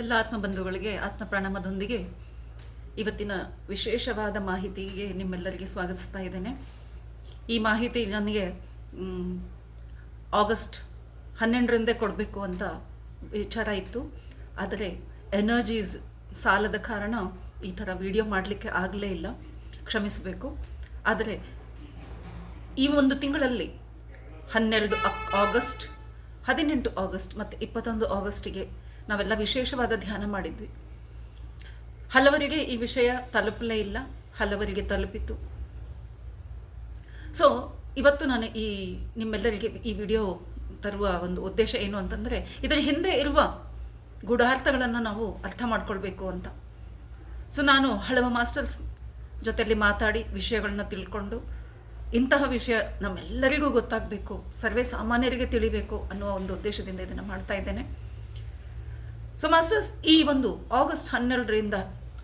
ಎಲ್ಲ ಆತ್ಮಬಂಧುಗಳಿಗೆ ಆತ್ಮ ಪ್ರಣಾಮದೊಂದಿಗೆ ಇವತ್ತಿನ ವಿಶೇಷವಾದ ಮಾಹಿತಿಗೆ ನಿಮ್ಮೆಲ್ಲರಿಗೆ ಸ್ವಾಗತಿಸ್ತಾ ಇದ್ದೇನೆ. ಈ ಮಾಹಿತಿ ನನಗೆ ಆಗಸ್ಟ್ ಹನ್ನೆರಡರಿಂದೇ ಕೊಡಬೇಕು ಅಂತ ವಿಚಾರ ಇತ್ತು. ಆದರೆ ಎನರ್ಜೀಸ್ ಸಾಲದ ಕಾರಣ ಈ ಥರ ವಿಡಿಯೋ ಮಾಡಲಿಕ್ಕೆ ಆಗಲೇ ಇಲ್ಲ. ಕ್ಷಮಿಸಬೇಕು. ಆದರೆ ಈ ಒಂದು ತಿಂಗಳಲ್ಲಿ ಹನ್ನೆರಡು ಆಗಸ್ಟ್, ಹದಿನೆಂಟು ಆಗಸ್ಟ್ ಮತ್ತು ಇಪ್ಪತ್ತೊಂದು ಆಗಸ್ಟಿಗೆ ನಾವೆಲ್ಲ ವಿಶೇಷವಾದ ಧ್ಯಾನ ಮಾಡಿದ್ವಿ. ಹಲವರಿಗೆ ಈ ವಿಷಯ ತಲುಪಲೇ ಇಲ್ಲ, ಹಲವರಿಗೆ ತಲುಪಿತು. ಸೊ ಇವತ್ತು ನಾನು ಈ ನಿಮ್ಮೆಲ್ಲರಿಗೆ ಈ ವಿಡಿಯೋ ತರುವ ಒಂದು ಉದ್ದೇಶ ಏನು ಅಂತಂದರೆ, ಇದರ ಹಿಂದೆ ಇರುವ ಗೂಢಾರ್ಥಗಳನ್ನು ನಾವು ಅರ್ಥ ಮಾಡ್ಕೊಳ್ಬೇಕು ಅಂತ. ಸೊ ನಾನು ಹಳವ ಮಾಸ್ಟರ್ಸ್ ಜೊತೆಯಲ್ಲಿ ಮಾತಾಡಿ ವಿಷಯಗಳನ್ನ ತಿಳ್ಕೊಂಡು, ಇಂತಹ ವಿಷಯ ನಮ್ಮೆಲ್ಲರಿಗೂ ಗೊತ್ತಾಗಬೇಕು, ಸರ್ವೇ ಸಾಮಾನ್ಯರಿಗೆ ತಿಳಿಬೇಕು ಅನ್ನುವ ಒಂದು ಉದ್ದೇಶದಿಂದ ಇದನ್ನು ಮಾಡ್ತಾ ಇದ್ದೇನೆ. ಸೊ ಮಾಸ್ಟರ್ಸ್ ಈ ಒಂದು ಆಗಸ್ಟ್ ಹನ್ನೆರಡರಿಂದ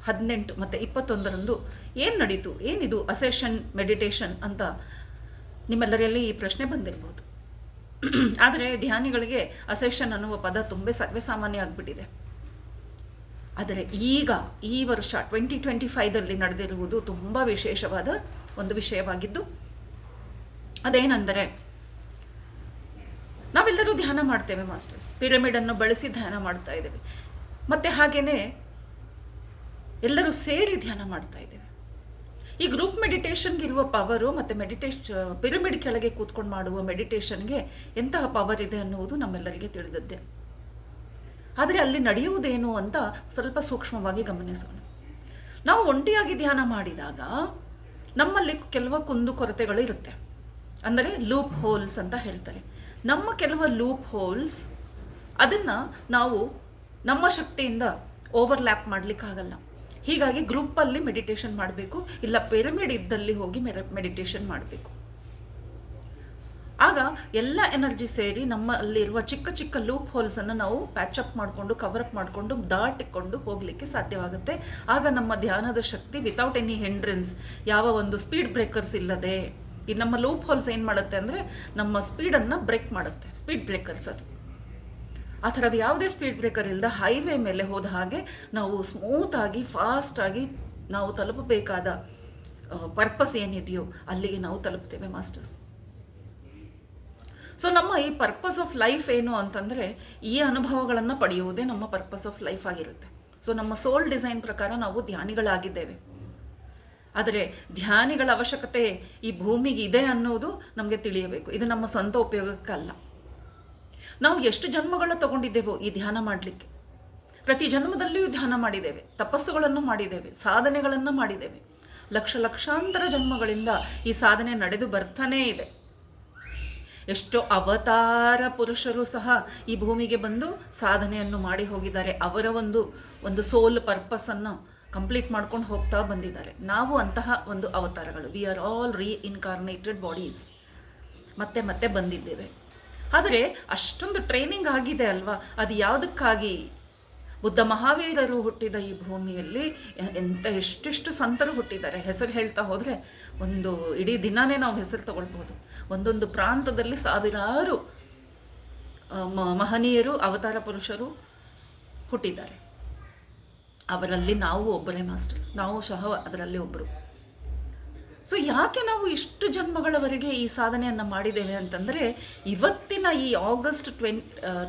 ಹದಿನೆಂಟು ಮತ್ತು ಇಪ್ಪತ್ತೊಂದರಂದು ಏನು ನಡೀತು? ಏನಿದು ಅಸೆಷನ್ ಮೆಡಿಟೇಷನ್ ಅಂತ ನಿಮ್ಮೆಲ್ಲರಲ್ಲಿ ಈ ಪ್ರಶ್ನೆ ಬಂದಿರ್ಬೋದು. ಆದರೆ ಧ್ಯಾನಿಗಳಿಗೆ ಅಸೆಷನ್ ಅನ್ನುವ ಪದ ತುಂಬ ಸರ್ವೇ ಸಾಮಾನ್ಯ ಆಗಿಬಿಟ್ಟಿದೆ. ಆದರೆ ಈಗ ಈ ವರ್ಷ ಟ್ವೆಂಟಿ ಟ್ವೆಂಟಿ ಫೈದಲ್ಲಿ ನಡೆದಿರುವುದು ತುಂಬ ವಿಶೇಷವಾದ ಒಂದು ವಿಷಯವಾಗಿದ್ದು, ಅದೇನೆಂದರೆ ನಾವೆಲ್ಲರೂ ಧ್ಯಾನ ಮಾಡ್ತೇವೆ, ಮಾಸ್ಟರ್ಸ್. ಪಿರಮಿಡನ್ನು ಬಳಸಿ ಧ್ಯಾನ ಮಾಡ್ತಾ ಇದ್ದೇವೆ. ಮತ್ತು ಹಾಗೆಯೇ ಎಲ್ಲರೂ ಸೇರಿ ಧ್ಯಾನ ಮಾಡ್ತಾ ಇದ್ದೇವೆ. ಈ ಗ್ರೂಪ್ ಮೆಡಿಟೇಷನ್ಗೆ ಇರುವ ಪವರು ಮತ್ತು ಮೆಡಿಟೇಷ್ ಪಿರಮಿಡ್ ಕೆಳಗೆ ಕೂತ್ಕೊಂಡು ಮಾಡುವ ಮೆಡಿಟೇಷನ್ಗೆ ಎಂತಹ ಪವರ್ ಇದೆ ಅನ್ನುವುದು ನಮ್ಮೆಲ್ಲರಿಗೆ ತಿಳಿದದ್ದೇ. ಆದರೆ ಅಲ್ಲಿ ನಡೆಯುವುದೇನು ಅಂತ ಸ್ವಲ್ಪ ಸೂಕ್ಷ್ಮವಾಗಿ ಗಮನಿಸೋಣ. ನಾವು ಒಂಟಿಯಾಗಿ ಧ್ಯಾನ ಮಾಡಿದಾಗ ನಮ್ಮಲ್ಲಿ ಕೆಲವು ಕುಂದು ಕೊರತೆಗಳು ಇರುತ್ತೆ. ಅಂದರೆ ಲೂಪ್ ಹೋಲ್ಸ್ ಅಂತ ಹೇಳ್ತಾರೆ. ನಮ್ಮ ಕೆಲವು ಲೂಪ್ ಹೋಲ್ಸ್ ಅದನ್ನು ನಾವು ನಮ್ಮ ಶಕ್ತಿಯಿಂದ ಓವರ್ಲ್ಯಾಪ್ ಮಾಡಲಿಕ್ಕಾಗಲ್ಲ. ಹೀಗಾಗಿ ಗ್ರೂಪಲ್ಲಿ ಮೆಡಿಟೇಷನ್ ಮಾಡಬೇಕು, ಇಲ್ಲ ಪಿರಮಿಡ್ ಇದ್ದಲ್ಲಿ ಹೋಗಿ ಮೆಡಿಟೇಷನ್ ಮಾಡಬೇಕು. ಆಗ ಎಲ್ಲ ಎನರ್ಜಿ ಸೇರಿ ನಮ್ಮಲ್ಲಿರುವ ಚಿಕ್ಕ ಚಿಕ್ಕ ಲೂಪ್ ಹೋಲ್ಸನ್ನು ನಾವು ಪ್ಯಾಚಪ್ ಮಾಡಿಕೊಂಡು ಅಪ್ ಮಾಡಿಕೊಂಡು, ದಾಟಿಕೊಂಡು ಹೋಗಲಿಕ್ಕೆ ಸಾಧ್ಯವಾಗುತ್ತೆ. ಆಗ ನಮ್ಮ ಧ್ಯಾನದ ಶಕ್ತಿ ವಿತೌಟ್ ಎನಿ ಹೆಂಡ್ರೆನ್ಸ್ ಯಾವ ಒಂದು ಸ್ಪೀಡ್ ಬ್ರೇಕರ್ಸ್ ಇಲ್ಲದೆ ಈ ನಮ್ಮ ಲೂಪ್ ಹೋಲ್ಸ್ ಏನು ಮಾಡುತ್ತೆ ಅಂದರೆ ನಮ್ಮ ಸ್ಪೀಡನ್ನು ಬ್ರೇಕ್ ಮಾಡುತ್ತೆ. ಸ್ಪೀಡ್ ಬ್ರೇಕರ್ಸ್ ಅದು. ಆ ಥರದ್ದು ಯಾವುದೇ ಸ್ಪೀಡ್ ಬ್ರೇಕರ್ ಇಲ್ಲದ ಹೈವೇ ಮೇಲೆ ಹೋದ ಹಾಗೆ ನಾವು ಸ್ಮೂತಾಗಿ ಫಾಸ್ಟಾಗಿ ನಾವು ತಲುಪಬೇಕಾದ ಪರ್ಪಸ್ ಏನಿದೆಯೋ ಅಲ್ಲಿಗೆ ನಾವು ತಲುಪ್ತೇವೆ ಮಾಸ್ಟರ್ಸ್ ಸೊ ನಮ್ಮ ಈ ಪರ್ಪಸ್ ಆಫ್ ಲೈಫ್ ಏನು ಅಂತಂದರೆ ಈ ಅನುಭವಗಳನ್ನು ಪಡೆಯುವುದೇ ನಮ್ಮ ಪರ್ಪಸ್ ಆಫ್ ಲೈಫ್ ಆಗಿರುತ್ತೆ. ಸೊ ನಮ್ಮ ಸೋಲ್ ಡಿಸೈನ್ ಪ್ರಕಾರ ನಾವು ಧ್ಯಾನಿಗಳಾಗಿದ್ದೇವೆ. ಆದರೆ ಧ್ಯಾನಿಗಳ ಅವಶ್ಯಕತೆ ಈ ಭೂಮಿಗೆ ಇದೆ ಅನ್ನೋದು ನಮಗೆ ತಿಳಿಯಬೇಕು. ಇದು ನಮ್ಮ ಸ್ವಂತ ಉಪಯೋಗಕ್ಕಲ್ಲ. ನಾವು ಎಷ್ಟು ಜನ್ಮಗಳನ್ನ ತಗೊಂಡಿದ್ದೇವೋ ಈ ಧ್ಯಾನ ಮಾಡಲಿಕ್ಕೆ. ಪ್ರತಿ ಜನ್ಮದಲ್ಲಿಯೂ ಧ್ಯಾನ ಮಾಡಿದ್ದೇವೆ. ತಪಸ್ಸುಗಳನ್ನು ಮಾಡಿದ್ದೇವೆ. ಸಾಧನೆಗಳನ್ನು ಮಾಡಿದ್ದೇವೆ. ಲಕ್ಷ ಲಕ್ಷಾಂತರ ಜನ್ಮಗಳಿಂದ ಈ ಸಾಧನೆ ನಡೆದು ಬರ್ತಾನೇ ಇದೆ. ಎಷ್ಟೋ ಅವತಾರ ಪುರುಷರು ಸಹ ಈ ಭೂಮಿಗೆ ಬಂದು ಸಾಧನೆಯನ್ನು ಮಾಡಿ ಹೋಗಿದ್ದಾರೆ. ಅವರ ಒಂದು ಒಂದು ಸೋಲ್ ಪರ್ಪಸನ್ನು ಕಂಪ್ಲೀಟ್ ಮಾಡ್ಕೊಂಡು ಹೋಗ್ತಾ ಬಂದಿದ್ದಾರೆ. ನಾವು ಅಂತಹ ಒಂದು ಅವತಾರಗಳು ವಿ ಆರ್ ಆಲ್ ರೀ ಇನ್ಕಾರ್ನೇಟೆಡ್ ಬಾಡೀಸ್ ಮತ್ತೆ ಮತ್ತೆ ಬಂದಿದ್ದೇವೆ. ಆದರೆ ಅಷ್ಟೊಂದು ಟ್ರೈನಿಂಗ್ ಆಗಿದೆ ಅಲ್ವಾ? ಅದು ಯಾವುದಕ್ಕಾಗಿ? ಬುದ್ಧ ಮಹಾವೀರರು ಹುಟ್ಟಿದ ಈ ಭೂಮಿಯಲ್ಲಿ ಎಂಥ ಎಷ್ಟೆಷ್ಟು ಸಂತರು ಹುಟ್ಟಿದ್ದಾರೆ? ಹೆಸರು ಹೇಳ್ತಾ ಹೋದರೆ ಒಂದು ಇಡೀ ದಿನಾನೇ ನಾವು ಹೆಸರು ತಗೊಳ್ಬೋದು ಒಂದೊಂದು ಪ್ರಾಂತದಲ್ಲಿ ಸಾವಿರಾರು ಮಹನೀಯರು, ಅವತಾರ ಪುರುಷರು ಹುಟ್ಟಿದ್ದಾರೆ. ಅವರಲ್ಲಿ ನಾವು ಒಬ್ಬರೇ ಮಾಸ್ಟರ್. ನಾವು ಸಹ ಅದರಲ್ಲಿ ಒಬ್ಬರು ಸೊ ಯಾಕೆ ನಾವು ಇಷ್ಟು ಜನ್ಮಗಳವರೆಗೆ ಈ ಸಾಧನೆಯನ್ನು ಮಾಡಿದ್ದೇವೆ ಅಂತಂದರೆ, ಇವತ್ತಿನ ಈ August twen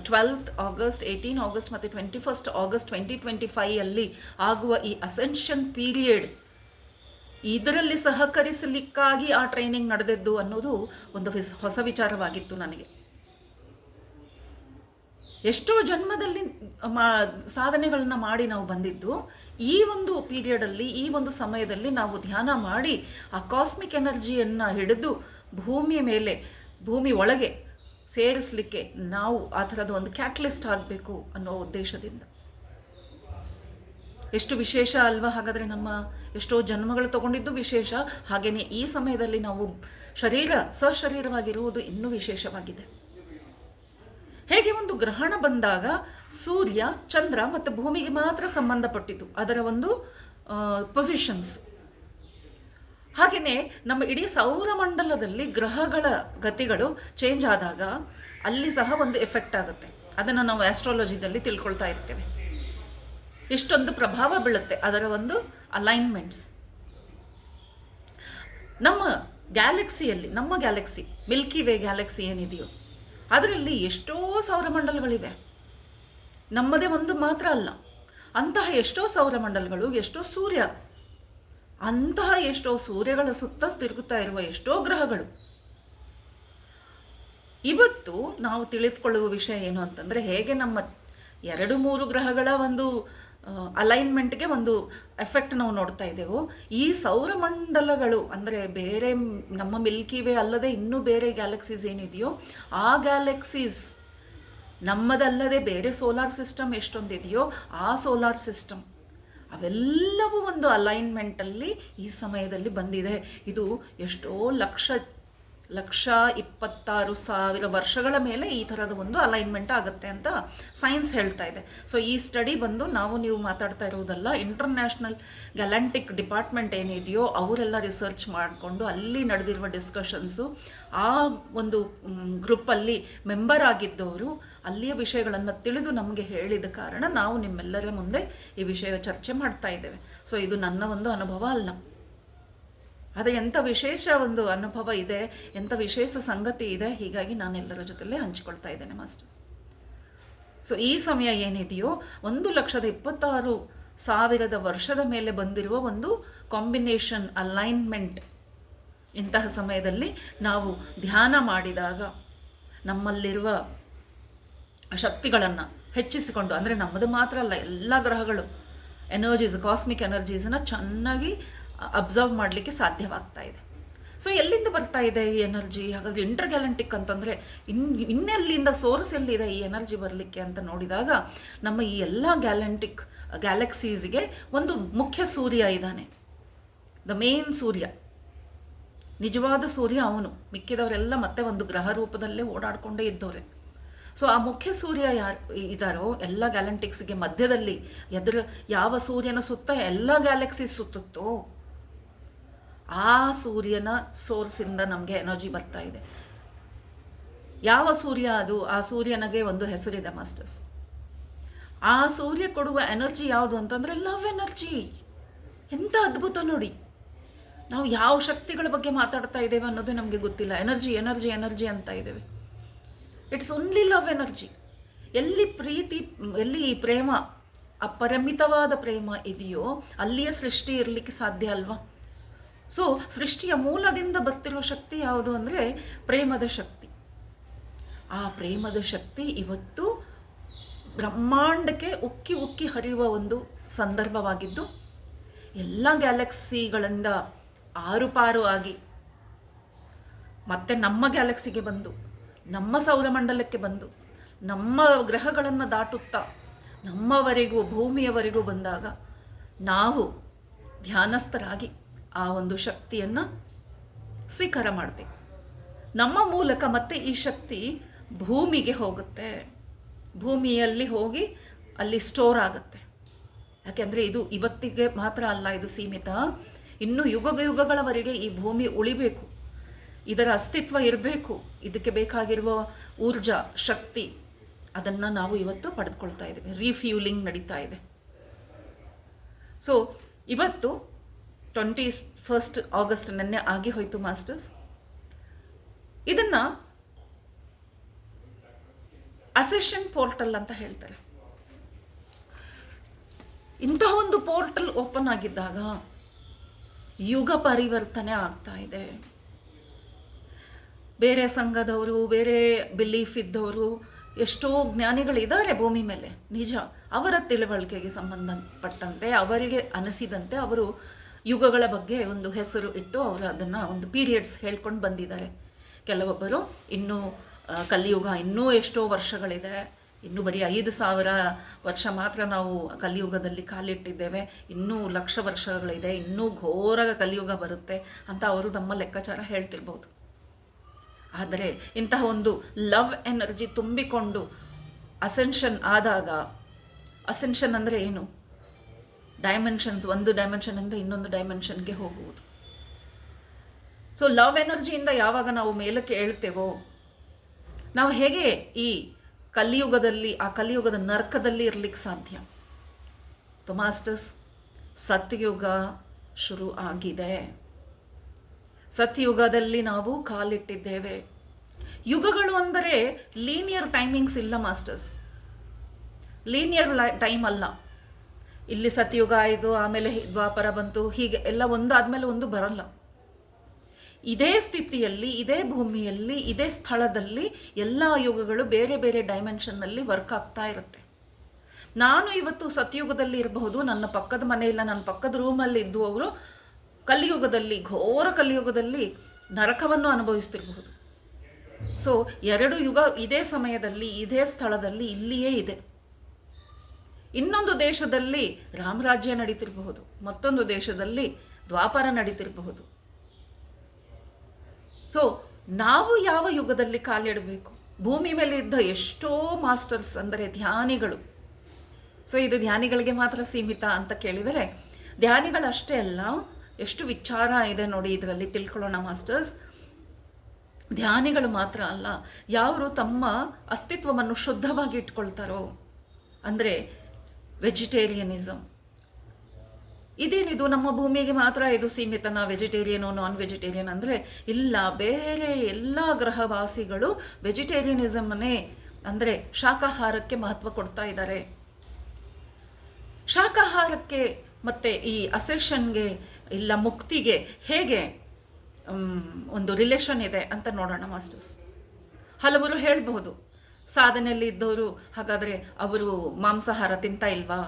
twelfth August eighteen August ಮತ್ತು twenty first August twenty twenty ಫೈಯಲ್ಲಿ ಆಗುವ ಈ ಅಸೆನ್ಷನ್ ಪೀರಿಯಡ್ ಇದರಲ್ಲಿ ಸಹಕರಿಸಲಿಕ್ಕಾಗಿ ಆ ಟ್ರೈನಿಂಗ್ ನಡೆದದ್ದು ಅನ್ನೋದು ಒಂದು ಹೊಸ- ಹೊಸ ವಿಚಾರವಾಗಿತ್ತು ನನಗೆ. ಎಷ್ಟೋ ಜನ್ಮದಲ್ಲಿ ಮಾ, ಸಾಧನೆಗಳನ್ನ ಮಾಡಿ ನಾವು ಬಂದಿದ್ದು, ಈ ಒಂದು ಪೀರಿಯಡಲ್ಲಿ, ಈ ಒಂದು ಸಮಯದಲ್ಲಿ ನಾವು ಧ್ಯಾನ ಮಾಡಿ, ಆ ಕಾಸ್ಮಿಕ್ ಎನರ್ಜಿಯನ್ನು ಹಿಡಿದು ಭೂಮಿಯ ಮೇಲೆ, ಭೂಮಿ ಒಳಗೆ ಸೇರಿಸಲಿಕ್ಕೆ ನಾವು ಆ ಥರದ ಒಂದು ಕ್ಯಾಟ್ಲಿಸ್ಟ್ ಆಗಬೇಕು ಅನ್ನೋ ಉದ್ದೇಶದಿಂದ. ಎಷ್ಟು ವಿಶೇಷ ಅಲ್ವಾ? ಹಾಗಾದರೆ ನಮ್ಮ ಎಷ್ಟೋ ಜನ್ಮಗಳು ತಗೊಂಡಿದ್ದು ವಿಶೇಷ. ಹಾಗೆಯೇ ಈ ಸಮಯದಲ್ಲಿ ನಾವು ಶರೀರ, ಸಶರೀರವಾಗಿರುವುದು ಇನ್ನೂ ವಿಶೇಷವಾಗಿದೆ. ಹೇಗೆ ಒಂದು ಗ್ರಹಣ ಬಂದಾಗ ಸೂರ್ಯ, ಚಂದ್ರ ಮತ್ತು ಭೂಮಿಗೆ ಮಾತ್ರ ಸಂಬಂಧಪಟ್ಟಿತು ಅದರ ಒಂದು ಪೊಸಿಷನ್ಸ್ ಹಾಗೆಯೇ ನಮ್ಮ ಇಡೀ ಸೌರಮಂಡಲದಲ್ಲಿ ಗ್ರಹಗಳ ಗತಿಗಳು ಚೇಂಜ್ ಆದಾಗ ಅಲ್ಲಿ ಸಹ ಒಂದು ಎಫೆಕ್ಟ್ ಆಗುತ್ತೆ. ಅದನ್ನು ನಾವು ಆಸ್ಟ್ರಾಲಜಿದಲ್ಲಿ ತಿಳ್ಕೊಳ್ತಾ ಇರ್ತೇವೆ. ಇಷ್ಟೊಂದು ಪ್ರಭಾವ ಬೀಳುತ್ತೆ ಅದರ ಒಂದು ಅಲೈನ್ಮೆಂಟ್ಸ್ ನಮ್ಮ ಗ್ಯಾಲಕ್ಸಿಯಲ್ಲಿ ನಮ್ಮ ಗ್ಯಾಲಕ್ಸಿ ಮಿಲ್ಕಿ ವೇ ಗ್ಯಾಲಕ್ಸಿ ಏನಿದೆಯೋ ಅದರಲ್ಲಿ ಎಷ್ಟೋ ಸೌರಮಂಡಲಗಳಿವೆ ನಮ್ಮದೇ ಒಂದು ಮಾತ್ರ ಅಲ್ಲ. ಅಂತಹ ಎಷ್ಟೋ ಸೌರಮಂಡಲಗಳು ಎಷ್ಟೋ ಸೂರ್ಯ. ಅಂತಹ ಎಷ್ಟೋ ಸೂರ್ಯಗಳ ಸುತ್ತ ತಿರುಗುತ್ತಾ ಇರುವ ಎಷ್ಟೋ ಗ್ರಹಗಳು. ಇವತ್ತು ನಾವು ತಿಳಿದುಕೊಳ್ಳುವ ವಿಷಯ ಏನು ಅಂತಂದರೆ ಹೇಗೆ ನಮ್ಮ ಎರಡು ಮೂರು ಗ್ರಹಗಳ ಒಂದು ಅಲೈನ್ಮೆಂಟ್ಗೆ ಒಂದು ಎಫೆಕ್ಟ್ ನಾವು ನೋಡ್ತಾ ಇದ್ದೆವು. ಈ ಸೌರಮಂಡಲಗಳು ಅಂದರೆ ಬೇರೆ ನಮ್ಮ ಮಿಲ್ಕಿ ವೇ ಅಲ್ಲದೆ ಇನ್ನೂ ಬೇರೆ ಗ್ಯಾಲಕ್ಸೀಸ್ ಏನಿದೆಯೋ, ಆ ಗ್ಯಾಲಕ್ಸೀಸ್ ನಮ್ಮದಲ್ಲದೆ ಬೇರೆ ಸೋಲಾರ್ ಸಿಸ್ಟಮ್ ಎಷ್ಟೊಂದಿದೆಯೋ, ಆ ಸೋಲಾರ್ ಸಿಸ್ಟಮ್ ಅವೆಲ್ಲವೂ ಒಂದು ಅಲೈನ್ಮೆಂಟಲ್ಲಿ ಈ ಸಮಯದಲ್ಲಿ ಬಂದಿದೆ. ಇದು ಎಷ್ಟೋ ಲಕ್ಷ ಲಕ್ಷ ಇಪ್ಪತ್ತಾರು ಸಾವಿರ ವರ್ಷಗಳ ಮೇಲೆ ಈ ಥರದ ಒಂದು ಅಲೈನ್ಮೆಂಟ್ ಆಗುತ್ತೆ ಅಂತ ಸೈನ್ಸ್ ಹೇಳ್ತಾ ಇದೆ. ಸೊ ಈ ಸ್ಟಡಿ ಬಂದು ನಾವು ನೀವು ಮಾತಾಡ್ತಾ ಇರೋದಲ್ಲ ಇಂಟರ್ನ್ಯಾಷನಲ್ ಗ್ಯಾಲಂಟಿಕ್ ಡಿಪಾರ್ಟ್ಮೆಂಟ್ ಏನಿದೆಯೋ ಅವರೆಲ್ಲ ರಿಸರ್ಚ್ ಮಾಡಿಕೊಂಡು ಅಲ್ಲಿ ನಡೆದಿರುವ ಡಿಸ್ಕಷನ್ಸು ಆ ಒಂದು ಗ್ರೂಪಲ್ಲಿ ಮೆಂಬರ್ ಆಗಿದ್ದವರು ಅಲ್ಲಿಯ ವಿಷಯಗಳನ್ನು ತಿಳಿದು ನಮಗೆ ಹೇಳಿದ ಕಾರಣ ನಾವು ನಿಮ್ಮೆಲ್ಲರ ಮುಂದೆ ಈ ವಿಷಯ ಚರ್ಚೆ ಮಾಡ್ತಾ ಇದ್ದೇವೆ. ಸೊ ಇದು ನನ್ನ ಒಂದು ಅನುಭವ ಅಲ್ಲ. ಅದು ಎಂಥ ವಿಶೇಷ ಒಂದು ಅನುಭವ ಇದೆ, ಎಂಥ ವಿಶೇಷ ಸಂಗತಿ ಇದೆ, ಹೀಗಾಗಿ ನಾನು ಎಲ್ಲರ ಜೊತೆಲೇ ಹಂಚಿಕೊಳ್ತಾ ಇದ್ದೇನೆ, ಮಾಸ್ಟರ್ಸ್. ಸೊ ಈ ಸಮಯ ಏನಿದೆಯೋ, ಒಂದು ಲಕ್ಷದ ಇಪ್ಪತ್ತಾರು ಸಾವಿರದ ವರ್ಷದ ಮೇಲೆ ಬಂದಿರುವ ಒಂದು ಕಾಂಬಿನೇಷನ್ ಅಲೈನ್ಮೆಂಟ್ ಇಂತಹ ಸಮಯದಲ್ಲಿ ನಾವು ಧ್ಯಾನ ಮಾಡಿದಾಗ ನಮ್ಮಲ್ಲಿರುವ ಶಕ್ತಿಗಳನ್ನು ಹೆಚ್ಚಿಸಿಕೊಂಡು, ಅಂದರೆ ನಮ್ಮದು ಮಾತ್ರ ಅಲ್ಲ, ಎಲ್ಲ ಗ್ರಹಗಳು ಎನರ್ಜೀಸ್ ಕಾಸ್ಮಿಕ್ ಎನರ್ಜೀಸನ್ನು ಚೆನ್ನಾಗಿ ಅಬ್ಸರ್ವ್ ಮಾಡಲಿಕ್ಕೆ ಸಾಧ್ಯವಾಗ್ತಾ ಇದೆ. ಸೊ ಎಲ್ಲಿಂದ ಬರ್ತಾ ಇದೆ ಈ ಎನರ್ಜಿ ಹಾಗಾದರೆ ಇಂಟರ್ ಗ್ಯಾಲಂಟಿಕ್ ಅಂತಂದರೆ ಇನ್, ಇನ್ನೆಲ್ಲಿಂದ ಸೋರ್ಸ್ ಎಲ್ಲಿದೆ ಈ ಎನರ್ಜಿ ಬರಲಿಕ್ಕೆ ಅಂತ ನೋಡಿದಾಗ ನಮ್ಮ ಈ ಎಲ್ಲ ಗ್ಯಾಲೆಂಟಿಕ್ ಗ್ಯಾಲಕ್ಸೀಸ್ಗೆ ಒಂದು ಮುಖ್ಯ ಸೂರ್ಯ ಇದ್ದಾನೆ. The main Surya. ನಿಜವಾದ ಸೂರ್ಯ ಅವನು. ಮಿಕ್ಕಿದವರೆಲ್ಲ ಮತ್ತೆ ಒಂದು ಗ್ರಹ ರೂಪದಲ್ಲೇ ಓಡಾಡಿಕೊಂಡೇ ಇದ್ದವ್ರೆ. ಸೊ ಆ ಮುಖ್ಯ ಸೂರ್ಯ ಯಾರು ಇದ್ದಾರೋ ಎಲ್ಲ ಗ್ಯಾಲಂಟಿಕ್ಸ್ಗೆ ಮಧ್ಯದಲ್ಲಿ ಎದುರು ಯಾವ ಸೂರ್ಯನ ಸುತ್ತ ಎಲ್ಲ ಗ್ಯಾಲಕ್ಸೀಸ್ ಸುತ್ತುತ್ತೋ ಆ ಸೂರ್ಯನ ಸೋರ್ಸಿಂದ ನಮಗೆ ಎನರ್ಜಿ ಬರ್ತಾ ಇದೆ. ಯಾವ ಸೂರ್ಯ ಅದು? ಆ ಸೂರ್ಯನಿಗೆ ಒಂದು ಹೆಸರಿದೆ ಮಾಸ್ಟರ್ಸ್. ಆ ಸೂರ್ಯ ಕೊಡುವ ಎನರ್ಜಿ ಯಾವುದು ಅಂತಂದರೆ ಲವ್ ಎನರ್ಜಿ. ಎಂಥ ಅದ್ಭುತ ನೋಡಿ. ನಾವು ಯಾವ ಶಕ್ತಿಗಳ ಬಗ್ಗೆ ಮಾತಾಡ್ತಾ ಇದ್ದೇವೆ ಅನ್ನೋದು ನಮಗೆ ಗೊತ್ತಿಲ್ಲ. ಎನರ್ಜಿ ಎನರ್ಜಿ ಎನರ್ಜಿ ಅಂತ ಇದ್ದೇವೆ. ಇಟ್ಸ್ ಓನ್ಲಿ ಲವ್ ಎನರ್ಜಿ ಎಲ್ಲಿ ಪ್ರೀತಿ, ಎಲ್ಲಿ ಪ್ರೇಮ, ಅಪರಿಮಿತವಾದ ಪ್ರೇಮ ಇದೆಯೋ ಅಲ್ಲಿಯ ಸೃಷ್ಟಿ ಇರಲಿಕ್ಕೆ ಸಾಧ್ಯ ಅಲ್ವಾ? ಸೊ ಸೃಷ್ಟಿಯ ಮೂಲದಿಂದ ಬರ್ತಿರುವ ಶಕ್ತಿ ಯಾವುದು ಅಂದರೆ ಪ್ರೇಮದ ಶಕ್ತಿ. ಆ ಪ್ರೇಮದ ಶಕ್ತಿ ಇವತ್ತು ಬ್ರಹ್ಮಾಂಡಕ್ಕೆ ಉಕ್ಕಿ ಉಕ್ಕಿ ಹರಿಯುವ ಒಂದು ಸಂದರ್ಭವಾಗಿದ್ದು, ಎಲ್ಲ ಗ್ಯಾಲಕ್ಸಿಗಳಿಂದ ಆರುಪಾರು ಆಗಿ ಮತ್ತೆ ನಮ್ಮ ಗ್ಯಾಲಕ್ಸಿಗೆ ಬಂದು, ನಮ್ಮ ಸೌರಮಂಡಲಕ್ಕೆ ಬಂದು, ನಮ್ಮ ಗ್ರಹಗಳನ್ನು ದಾಟುತ್ತಾ, ನಮ್ಮವರೆಗೂ ಭೂಮಿಯವರೆಗೂ ಬಂದಾಗ ನಾವು ಧ್ಯಾನಸ್ಥರಾಗಿ ಆ ಒಂದು ಶಕ್ತಿಯನ್ನು ಸ್ವೀಕಾರ ಮಾಡಬೇಕು. ನಮ್ಮ ಮೂಲಕ ಮತ್ತೆ ಈ ಶಕ್ತಿ ಭೂಮಿಗೆ ಹೋಗುತ್ತೆ. ಭೂಮಿಯಲ್ಲಿ ಹೋಗಿ ಅಲ್ಲಿ ಸ್ಟೋರ್ ಆಗುತ್ತೆ. ಯಾಕೆಂದರೆ ಇದು ಇವತ್ತಿಗೆ ಮಾತ್ರ ಅಲ್ಲ, ಇದು ಸೀಮಿತ. ಇನ್ನು ಯುಗ ಯುಗಗಳವರೆಗೆ ಈ ಭೂಮಿ ಉಳಿಬೇಕು. ಇದರ ಅಸ್ತಿತ್ವ ಇರಬೇಕು. ಇದಕ್ಕೆ ಬೇಕಾಗಿರುವ ಊರ್ಜಾ, ಶಕ್ತಿ, ಅದನ್ನು ನಾವು ಇವತ್ತು ಪಡೆದುಕೊಳ್ತಾ ಇದ್ದೇವೆ. ರೀಫ್ಯೂಲಿಂಗ್ ನಡೀತಾ ಇದೆ. ಸೊ ಇವತ್ತು ಟ್ವೆಂಟಿ ಫಸ್ಟ್ ಆಗಸ್ಟ್ ನೆನ್ನೆ ಆಗಿ ಹೋಯಿತು, ಮಾಸ್ಟರ್ಸ್. ಇದನ್ನು ಅಸೆಷನ್ ಪೋರ್ಟಲ್ ಅಂತ ಹೇಳ್ತಾರೆ. ಇಂತಹ ಒಂದು ಪೋರ್ಟಲ್ ಓಪನ್ ಆಗಿದ್ದಾಗ ಯುಗ ಪರಿವರ್ತನೆ ಆಗ್ತಾ ಇದೆ. ಬೇರೆ ಸಂಘದವರು, ಬೇರೆ ಬಿಲೀಫ್ ಇದ್ದವರು, ಎಷ್ಟೋ ಜ್ಞಾನಿಗಳಿದ್ದಾರೆ ಭೂಮಿ ಮೇಲೆ. ನಿಜ, ಅವರ ತಿಳುವಳಿಕೆಗೆ ಸಂಬಂಧಪಟ್ಟಂತೆ, ಅವರಿಗೆ ಅನಿಸಿದಂತೆ ಅವರು ಯುಗಗಳ ಬಗ್ಗೆ ಒಂದು ಹೆಸರು ಇಟ್ಟು ಅವರು ಅದನ್ನು ಒಂದು ಪೀರಿಯಡ್ಸ್ ಹೇಳ್ಕೊಂಡು ಬಂದಿದ್ದಾರೆ. ಕೆಲವೊಬ್ಬರು ಇನ್ನೂ ಕಲಿಯುಗ ಇನ್ನೂ ಎಷ್ಟೋ ವರ್ಷಗಳಿದೆ. ಇನ್ನೂ ಬರೀ ಐದು ಸಾವಿರ ವರ್ಷ ಮಾತ್ರ ನಾವು ಕಲಿಯುಗದಲ್ಲಿ ಕಾಲಿಟ್ಟಿದ್ದೇವೆ. ಇನ್ನೂ ಲಕ್ಷ ವರ್ಷಗಳಿದೆ. ಇನ್ನೂ ಘೋರ ಕಲಿಯುಗ ಬರುತ್ತೆ ಅಂತ ಅವರು ನಮ್ಮ ಲೆಕ್ಕಾಚಾರ ಹೇಳ್ತಿರ್ಬೋದು. ಆದರೆ ಇಂತಹ ಒಂದು ಲವ್ ಎನರ್ಜಿ ತುಂಬಿಕೊಂಡು ಅಸೆನ್ಷನ್ ಆದಾಗ, ಅಸೆನ್ಷನ್ ಅಂದರೆ ಏನು? ಡೈಮೆನ್ಷನ್ಸ್ ಒಂದು ಡೈಮೆನ್ಷನಿಂದ ಇನ್ನೊಂದು ಡೈಮೆನ್ಷನ್ಗೆ ಹೋಗುವುದು. ಸೊ ಲವ್ ಎನರ್ಜಿಯಿಂದ ಯಾವಾಗ ನಾವು ಮೇಲಕ್ಕೆ ಹೇಳ್ತೇವೋ ನಾವು ಹೇಗೆ ಈ ಕಲಿಯುಗದಲ್ಲಿ, ಆ ಕಲಿಯುಗದ ನರ್ಕದಲ್ಲಿ ಇರಲಿಕ್ಕೆ ಸಾಧ್ಯ? ತು ಮಾಸ್ಟರ್ಸ್ ಸತ್ಯುಗ ಶುರು ಆಗಿದೆ. ಸತ್ಯುಗದಲ್ಲಿ ನಾವು ಕಾಲಿಟ್ಟಿದ್ದೇವೆ. ಯುಗಗಳು ಅಂದರೆ ಲೀನಿಯರ್ ಟೈಮಿಂಗ್ಸ್ ಇಲ್ಲ ಮಾಸ್ಟರ್ಸ್ ಲೀನಿಯರ್ ಲೈ ಟೈಮ್ ಅಲ್ಲ. ಇಲ್ಲಿ ಸತ್ಯುಗ ಆಯಿತು ಆಮೇಲೆ ದ್ವಾಪರ ಬಂತು, ಹೀಗೆ ಎಲ್ಲ ಒಂದಾದಮೇಲೆ ಒಂದು ಬರಲ್ಲ. ಇದೇ ಸ್ಥಿತಿಯಲ್ಲಿ, ಇದೇ ಭೂಮಿಯಲ್ಲಿ, ಇದೇ ಸ್ಥಳದಲ್ಲಿ ಎಲ್ಲ ಯುಗಗಳು ಬೇರೆ ಬೇರೆ ಡೈಮೆನ್ಷನ್ನಲ್ಲಿ ವರ್ಕ್ ಆಗ್ತಾ ಇರುತ್ತೆ. ನಾನು ಇವತ್ತು ಸತ್ಯುಗದಲ್ಲಿ ಇರಬಹುದು, ನನ್ನ ಪಕ್ಕದ ಮನೆಯಿಲ್ಲ ನನ್ನ ಪಕ್ಕದ ರೂಮಲ್ಲಿ ಇದ್ದುವವರು ಕಲಿಯುಗದಲ್ಲಿ, ಘೋರ ಕಲಿಯುಗದಲ್ಲಿ ನರಕವನ್ನು ಅನುಭವಿಸ್ತಿರಬಹುದು. ಸೊ ಎರಡು ಯುಗ ಇದೇ ಸಮಯದಲ್ಲಿ, ಇದೇ ಸ್ಥಳದಲ್ಲಿ ಇಲ್ಲಿಯೇ ಇದೆ. ಇನ್ನೊಂದು ದೇಶದಲ್ಲಿ ರಾಮರಾಜ್ಯ ನಡೀತಿರಬಹುದು, ಮತ್ತೊಂದು ದೇಶದಲ್ಲಿ ದ್ವಾಪರ ನಡೀತಿರಬಹುದು. ಸೊ ನಾವು ಯಾವ ಯುಗದಲ್ಲಿ ಕಾಲಿಡಬೇಕು? ಭೂಮಿ ಮೇಲೆ ಇದ್ದ ಎಷ್ಟೋ ಮಾಸ್ಟರ್ಸ್ ಅಂದರೆ ಧ್ಯಾನಿಗಳು. ಸೊ ಇದು ಧ್ಯಾನಿಗಳಿಗೆ ಮಾತ್ರ ಸೀಮಿತ ಅಂತ ಕೇಳಿದರೆ ಧ್ಯಾನಿಗಳಷ್ಟೇ ಅಲ್ಲ, ಎಷ್ಟು ವಿಚಾರ ಇದೆ ನೋಡಿ ಇದರಲ್ಲಿ ತಿಳ್ಕೊಳ್ಳೋಣ ಮಾಸ್ಟರ್ಸ್. ಧ್ಯಾನಿಗಳು ಮಾತ್ರ ಅಲ್ಲ ಯಾರು ತಮ್ಮ ಅಸ್ತಿತ್ವವನ್ನು ಶುದ್ಧವಾಗಿ ಇಟ್ಕೊಳ್ತಾರೋ, ಅಂದರೆ ವೆಜಿಟೇರಿಯನಿಸಮ್ ಇದೇನಿದು? ನಮ್ಮ ಭೂಮಿಗೆ ಮಾತ್ರ ಇದು ಸೀಮಿತನ ವೆಜಿಟೇರಿಯನು ನಾನ್ ವೆಜಿಟೇರಿಯನ್ ಅಂದರೆ ಇಲ್ಲ, ಬೇರೆ ಎಲ್ಲ ಗ್ರಹವಾಸಿಗಳು ವೆಜಿಟೇರಿಯನಿಸಮ್ನೇ ಅಂದರೆ ಶಾಖಾಹಾರಕ್ಕೆ ಮಹತ್ವ ಕೊಡ್ತಾ ಇದ್ದಾರೆ ಶಾಕಾಹಾರಕ್ಕೆ ಮತ್ತು ಈ ಅಸೆಷನ್ಗೆ ಇಲ್ಲ, ಮುಕ್ತಿಗೆ ಹೇಗೆ ಒಂದು ರಿಲೇಷನ್ ಇದೆ ಅಂತ ನೋಡೋಣ ಮಾಸ್ಟರ್ಸ್. ಹಲವರು ಹೇಳಬಹುದು. ಸಾಧನೆಯಲ್ಲಿ ಇದ್ದವರು, ಹಾಗಾದರೆ ಅವರು ಮಾಂಸಾಹಾರ ತಿಂತಾ ಇಲ್ವಾ?